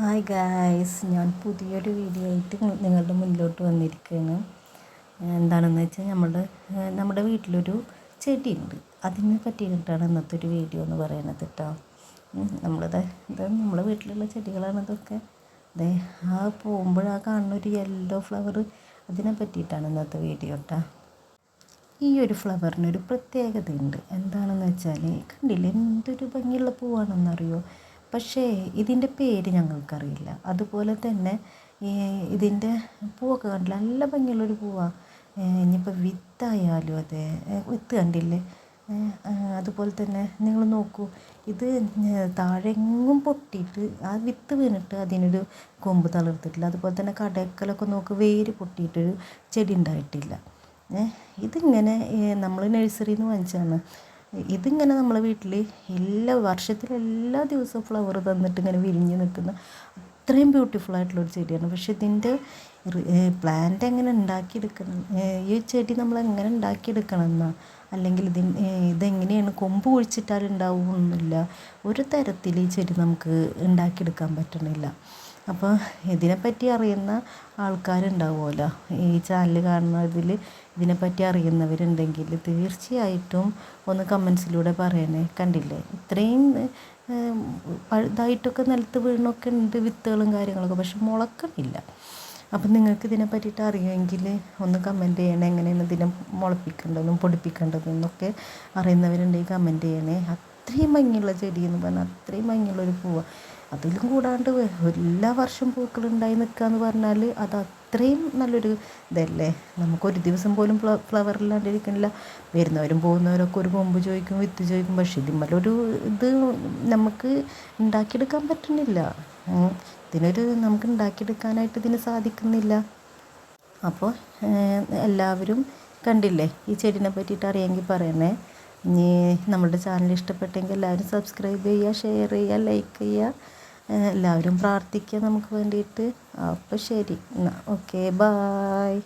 Hi guys ഞാൻ പുതിയൊരു video ആയിട്ട് നിങ്ങളുടെ മുന്നിലോട്ട് വന്നിരിക്കുകയാണ്. എന്താണെന്ന് വെച്ചാൽ നമ്മുടെ നമ്മുടെ വീട്ടിലൊരു ചെടിയുണ്ട്. അതിനെ പറ്റിയിട്ടാണ് ഇന്നത്തെ ഒരു വീഡിയോ എന്ന് പറയുന്നത് കേട്ടോ നമ്മളിത് ഇത് നമ്മുടെ വീട്ടിലുള്ള ചെടികളാണ് ഇതൊക്കെ. അതെ ആ പോകുമ്പോൾ ആ കാണുന്ന ഒരു യെല്ലോ ഫ്ലവർ അതിനെ പറ്റിയിട്ടാണ് ഇന്നത്തെ വീഡിയോ കേട്ടോ ഈ ഒരു ഫ്ലവറിനൊരു പ്രത്യേകതയുണ്ട്. എന്താണെന്ന് വെച്ചാൽ കണ്ടില്ലേ? എന്തൊരു ഭംഗിയുള്ള പൂവാണെന്നറിയോ? പക്ഷേ ഇതിന്റെ പേര് ഞങ്ങൾക്കറിയില്ല. അതുപോലെ തന്നെ ഈ ഇതിന്റെ പൂവൊക്കെ കണ്ടില്ല? നല്ല ഭംഗിയുള്ളൊരു പൂവാണ് ഇനിയിപ്പോൾ വിത്തായാലും അതെ. വിത്ത് കണ്ടില്ലേ? അതുപോലെ തന്നെ നിങ്ങൾ നോക്കൂ. ഇത് താഴെങ്ങും പൊട്ടിയിട്ട് ആ വിത്ത് വീണിട്ട് അതിനൊരു കൊമ്പ് തളിർത്തിട്ടില്ല. അതുപോലെ തന്നെ കടക്കലൊക്കെ നോക്ക് വേര് പൊട്ടിയിട്ടൊരു ചെടി ഉണ്ടായിട്ടില്ല. ഇതിങ്ങനെ നമ്മൾ നഴ്സറിയിൽ നിന്ന് വാങ്ങിച്ചതാണ്. ഇതിങ്ങനെ നമ്മൾ വീട്ടിൽ എല്ലാ വർഷത്തിൽ എല്ലാ ദിവസവും ഫ്ലവർ തന്നിട്ട് ഇങ്ങനെ വിരിഞ്ഞ് നിൽക്കുന്ന അത്രയും ബ്യൂട്ടിഫുൾ ആയിട്ടുള്ളൊരു ചെടിയാണ്. പക്ഷേ ഇതിന്റെ പ്ലാന്റ് എങ്ങനെ ഉണ്ടാക്കിയെടുക്കണം? ഈ ചെടി നമ്മൾ എങ്ങനെ ഉണ്ടാക്കിയെടുക്കണം എന്നാ അല്ലെങ്കിൽ ഇത് ഇതെങ്ങനെയാണ് കൊമ്പ് കുഴിച്ചിട്ടാൽ ഉണ്ടാവുമെന്നില്ല. ഒരു തരത്തിൽ ഈ ചെടി നമുക്ക് ഉണ്ടാക്കിയെടുക്കാൻ പറ്റണില്ല. അപ്പോൾ ഇതിനെപ്പറ്റി അറിയുന്ന ആൾക്കാരുണ്ടാവുമല്ലോ. ഈ ചാനൽ കാണുന്നതിൽ ഇതിനെപ്പറ്റി അറിയുന്നവരുണ്ടെങ്കിൽ തീർച്ചയായിട്ടും ഒന്ന് കമൻസിലൂടെ പറയണേ. കണ്ടില്ലേ? ഇത്രയും ഇതായിട്ടൊക്കെ നിലത്ത് വീണൊക്കെ ഉണ്ട് വിത്തുകളും കാര്യങ്ങളൊക്കെ പക്ഷെ മുളക്കണില്ല. അപ്പം നിങ്ങൾക്ക് ഇതിനെ പറ്റിയിട്ട് അറിയുമെങ്കിൽ ഒന്ന് കമന്റ് ചെയ്യണേ. എങ്ങനെയാണ് ഇതിനെ മുളപ്പിക്കേണ്ടതെന്നും പൊടിപ്പിക്കേണ്ടതെന്നൊക്കെ അറിയുന്നവരുണ്ടെങ്കിൽ കമന്റ് ചെയ്യണേ. അത്രയും ഭംഗിയുള്ള ചെടി എന്ന് പറഞ്ഞാൽ അത്രയും ഭംഗിയുള്ളൊരു പൂവാണ് അതിലും കൂടാണ്ട് എല്ലാ വർഷം പൂക്കളുണ്ടായി നിൽക്കുക എന്ന് പറഞ്ഞാൽ അത് അത്രയും നല്ലൊരു ഇതല്ലേ? നമുക്കൊരു ദിവസം പോലും ഫ്ലവർ ഇല്ലാണ്ടിരിക്കണില്ല വരുന്നവരും പോകുന്നവരൊക്കെ ഒരു കൊമ്പ് ചോദിക്കും വിത്ത് ചോദിക്കും. പക്ഷേ ഇതിന്മേലൊരു ഇത് നമുക്ക് ഉണ്ടാക്കിയെടുക്കാൻ പറ്റുന്നില്ല. ഇതിനൊരു നമുക്ക് ഉണ്ടാക്കിയെടുക്കാനായിട്ട് ഇതിന് സാധിക്കുന്നില്ല. അപ്പോൾ എല്ലാവരും കണ്ടില്ലേ ഈ ചെടിനെ പറ്റിയിട്ട് അറിയാമെങ്കിൽ പറയണേ. ഇനി നമ്മുടെ ചാനൽ ഇഷ്ടപ്പെട്ടെങ്കിൽ എല്ലാവരും സബ്സ്ക്രൈബ് ചെയ്യുക ഷെയർ ചെയ്യുക ലൈക്ക് ചെയ്യുക. എല്ലാവരും പ്രാർത്ഥിക്കുക നമുക്ക് വേണ്ടിയിട്ട്. അപ്പോൾ ശരി. എന്നാൽ ഓക്കെ ബായ്